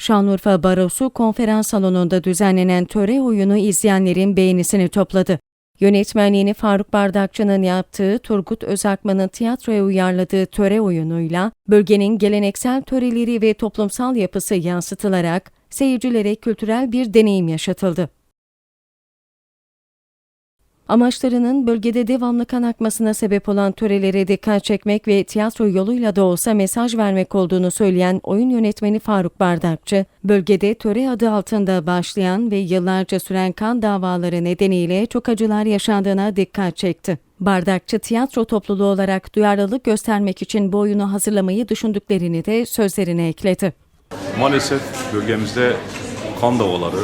Şanlıurfa Barosu konferans salonunda düzenlenen töre oyunu izleyenlerin beğenisini topladı. Yönetmenliğini Faruk Bardakçı'nın yaptığı Turgut Özakman'ın tiyatroya uyarladığı töre oyunuyla bölgenin geleneksel töreleri ve toplumsal yapısı yansıtılarak seyircilere kültürel bir deneyim yaşatıldı. Amaçlarının bölgede devamlı kan akmasına sebep olan törelere dikkat çekmek ve tiyatro yoluyla da olsa mesaj vermek olduğunu söyleyen oyun yönetmeni Faruk Bardakçı, bölgede töre adı altında başlayan ve yıllarca süren kan davaları nedeniyle çok acılar yaşandığına dikkat çekti. Bardakçı tiyatro topluluğu olarak duyarlılık göstermek için bu oyunu hazırlamayı düşündüklerini de sözlerine ekledi. Maalesef bölgemizde kan davaları,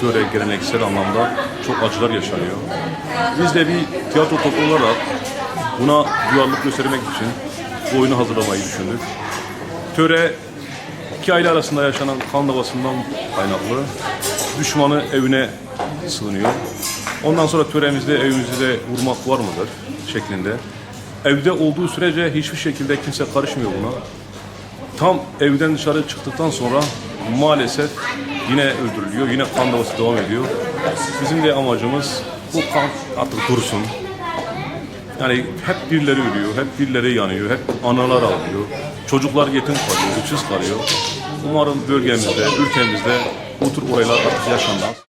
töre geleneksel anlamda çok acılar yaşanıyor. Biz de bir tiyatro topluluğu olarak buna duyarlılık göstermek için bu oyunu hazırlamayı düşündük. Töre iki aile arasında yaşanan kan davasından kaynaklı. Düşmanı evine sığınıyor. Ondan sonra töremizde evimizde vurmak var mıdır şeklinde. Evde olduğu sürece hiçbir şekilde kimse karışmıyor buna. Tam evden dışarı çıktıktan sonra maalesef yine öldürülüyor. Yine kan davası devam ediyor. Bizim de amacımız bu kan artık dursun. Yani hep birileri ölüyor, hep birileri yanıyor, hep analar ağlıyor. Çocuklar yetim kalıyor, güçsüz kalıyor. Umarım bölgemizde, ülkemizde bu tür olaylar artık yaşanmaz.